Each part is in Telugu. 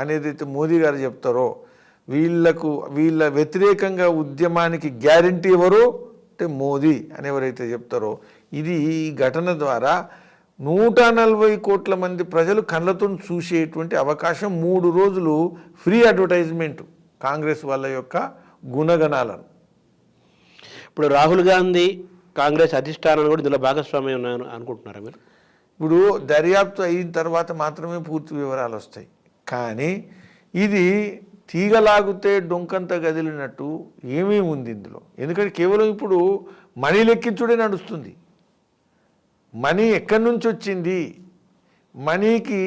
అనేది అయితే మోదీ గారు చెప్తారో వీళ్ళకు వీళ్ళ వ్యతిరేకంగా ఉద్యమానికి గ్యారంటీ ఎవరు అంటే మోదీ అని ఎవరైతే చెప్తారో ఇది ఈ ఘటన ద్వారా నూట నలభై కోట్ల మంది ప్రజలు కళ్ళతో చూసేటువంటి అవకాశం మూడు రోజులు ఫ్రీ అడ్వర్టైజ్మెంట్ కాంగ్రెస్ వాళ్ళ యొక్క గుణగణాలను. ఇప్పుడు రాహుల్ గాంధీ కాంగ్రెస్ అధిష్టానం కూడా ఇందులో భాగస్వామ్యం అనుకుంటున్నారా మీరు? ఇప్పుడు దర్యాప్తు అయిన తర్వాత మాత్రమే పూర్తి వివరాలు వస్తాయి. కానీ ఇది తీగలాగితే డొంకంత గదిలినట్టు ఏమీ ఉంది ఇందులో. ఎందుకంటే కేవలం ఇప్పుడు మనీ లెక్కించుడే నడుస్తుంది. మనీ ఎక్కడి నుంచి వచ్చింది? మనీకి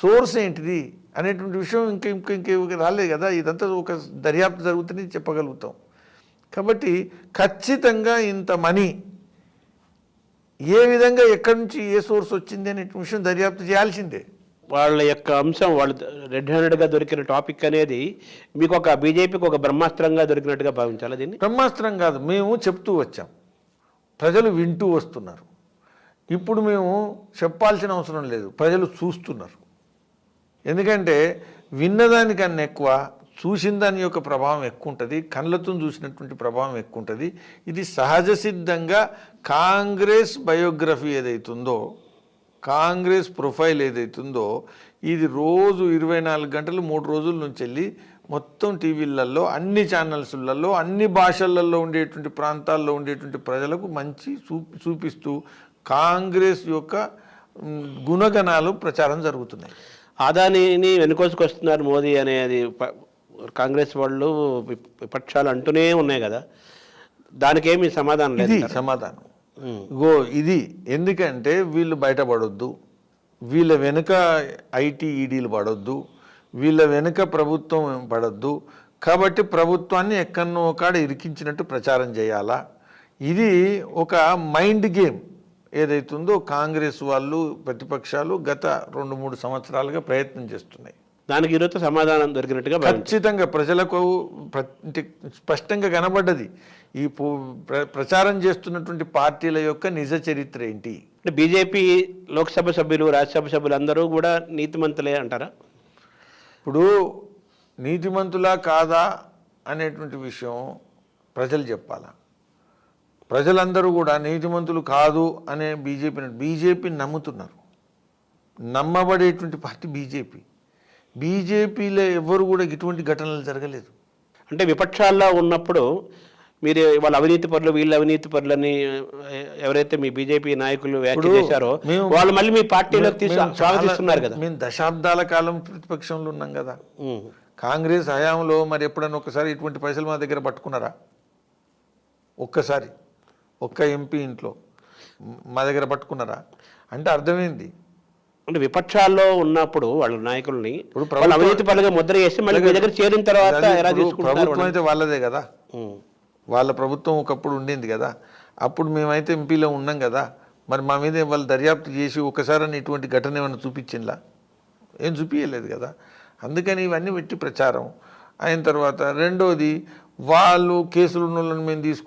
సోర్స్ ఏంటిది? అనేటువంటి విషయం ఇంకా ఇంకా ఇంకా రాలేదు కదా. ఇదంతా ఒక దర్యాప్తు జరుగుతుంది చెప్పగలుగుతాం. కాబట్టి ఖచ్చితంగా ఇంత మనీ ఏ విధంగా ఎక్కడి నుంచి ఏ సోర్స్ వచ్చింది అనే విషయం దర్యాప్తు చేయాల్సిందే. వాళ్ళ యొక్క అంశం వాళ్ళు రెడ్ హ్యాండెడ్గా దొరికిన టాపిక్ అనేది మీకు ఒక బీజేపీకి ఒక బ్రహ్మాస్త్రంగా దొరికినట్టుగా భావించాలి దీన్ని? బ్రహ్మాస్త్రం కాదు మేము చెప్తూ వచ్చాం. ప్రజలు వింటూ వస్తున్నారు. ఇప్పుడు మేము చెప్పాల్సిన అవసరం లేదు ప్రజలు చూస్తున్నారు. ఎందుకంటే విన్నదానికన్నా ఎక్కువ చూసిన దాని యొక్క ప్రభావం ఎక్కువ ఉంటుంది కళ్ళతో చూసినటువంటి ప్రభావం ఎక్కువ ఉంటుంది ఇది సహజ సిద్ధంగా కాంగ్రెస్ బయోగ్రఫీ ఏదైతుందో కాంగ్రెస్ ప్రొఫైల్ ఏదైతుందో ఇది రోజు ఇరవై నాలుగు గంటలు మూడు రోజుల నుంచి వెళ్ళి మొత్తం టీవీలలో అన్ని ఛానల్స్లలో అన్ని భాషలలో ఉండేటువంటి ప్రాంతాల్లో ఉండేటువంటి ప్రజలకు మంచి చూ చూపిస్తూ కాంగ్రెస్ యొక్క గుణగణాలు ప్రచారం జరుగుతున్నాయి. ఆదానిని వెనుకోసుకొస్తున్నారు మోదీ అనేది కాంగ్రెస్ వాళ్ళు విప- విపక్షాలు అంటూనే ఉన్నాయి కదా. దానికేమి సమాధానం లేదు సమాధానం. గో ఇది ఎందుకంటే వీళ్ళు బయటపడొద్దు. వీళ్ళ వెనుక ఐటీ ఈడీలు పడొద్దు. వీళ్ళ వెనుక ప్రభుత్వం పడొద్దు. కాబట్టి ప్రభుత్వాన్ని ఎక్కడనో కాడ ఇరికించినట్టు ప్రచారం చేయాలా? ఇది ఒక మైండ్ గేమ్. ఏదైతుందో కాంగ్రెస్ వాళ్ళు ప్రతిపక్షాలు గత రెండు మూడు సంవత్సరాలుగా ప్రయత్నం చేస్తున్నాయి. దానికి ఈరోజు సమాధానం దొరికినట్టుగా ఖచ్చితంగా ప్రజలకు స్పష్టంగా కనబడ్డది. ఈ ప్రచారం చేస్తున్నటువంటి పార్టీల యొక్క నిజ చరిత్ర ఏంటి? అంటే బీజేపీ లోక్సభ సభ్యులు రాజ్యసభ సభ్యులు అందరూ కూడా నీతిమంతులే అంటారా? ఇప్పుడు నీతిమంతులా కాదా అనేటువంటి విషయం ప్రజలు చెప్పాలా? ప్రజలందరూ కూడా నీతిమంతులు కాదు అనే బీజేపీని బీజేపీని నమ్ముతున్నారు. నమ్మబడేటువంటి పార్టీ బీజేపీ. బీజేపీలో ఎవరు కూడా ఇటువంటి ఘటనలు జరగలేదు. అంటే విపక్షాల్లో ఉన్నప్పుడు మీరు వాళ్ళ అవినీతి పరులు వీళ్ళ అవినీతి పరులని ఎవరైతే మీ బీజేపీ నాయకులు వ్యాఖ్య చేశారో వాళ్ళు మళ్ళీ మీ పార్టీలోకి మేము స్వాగతిస్తున్నారు కదా. మేము దశాబ్దాల కాలం ప్రతిపక్షంలో ఉన్నాం కదా. కాంగ్రెస్ హయాంలో మరి ఎప్పుడన్నా ఒకసారి ఇటువంటి పైసలు మా దగ్గర పట్టుకున్నారా? ఒక్కసారి. ఒక్క ఎంపీ ఇంట్లో. మా దగ్గర పట్టుకున్నారా? అంటే అర్థమైంది. అంటే విపక్షాల్లో ఉన్నప్పుడు వాళ్ళ నాయకుల్ని ఇప్పుడు వాళ్ళు అవినీతి పరులుగా ముద్ర చేసి మళ్ళీ మీ దగ్గర చేరిన తర్వాత ఎలా ప్రభుత్వం? అయితే వాళ్ళదే కదా. వాళ్ళ ప్రభుత్వం ఒకప్పుడు ఉండింది కదా. అప్పుడు మేమైతే ఎంపీలో ఉన్నాం కదా. మరి మా మీద వాళ్ళు దర్యాప్తు చేసి ఒకసారి ఇటువంటి ఘటన ఏమైనా చూపించిందా ఏం చూపించలేదు కదా. అందుకని ఇవన్నీ పెట్టి ప్రచారం. అయిన తర్వాత రెండోది వాళ్ళు కేసులు ఉన్న వాళ్ళని మేము తీసుకుంటాం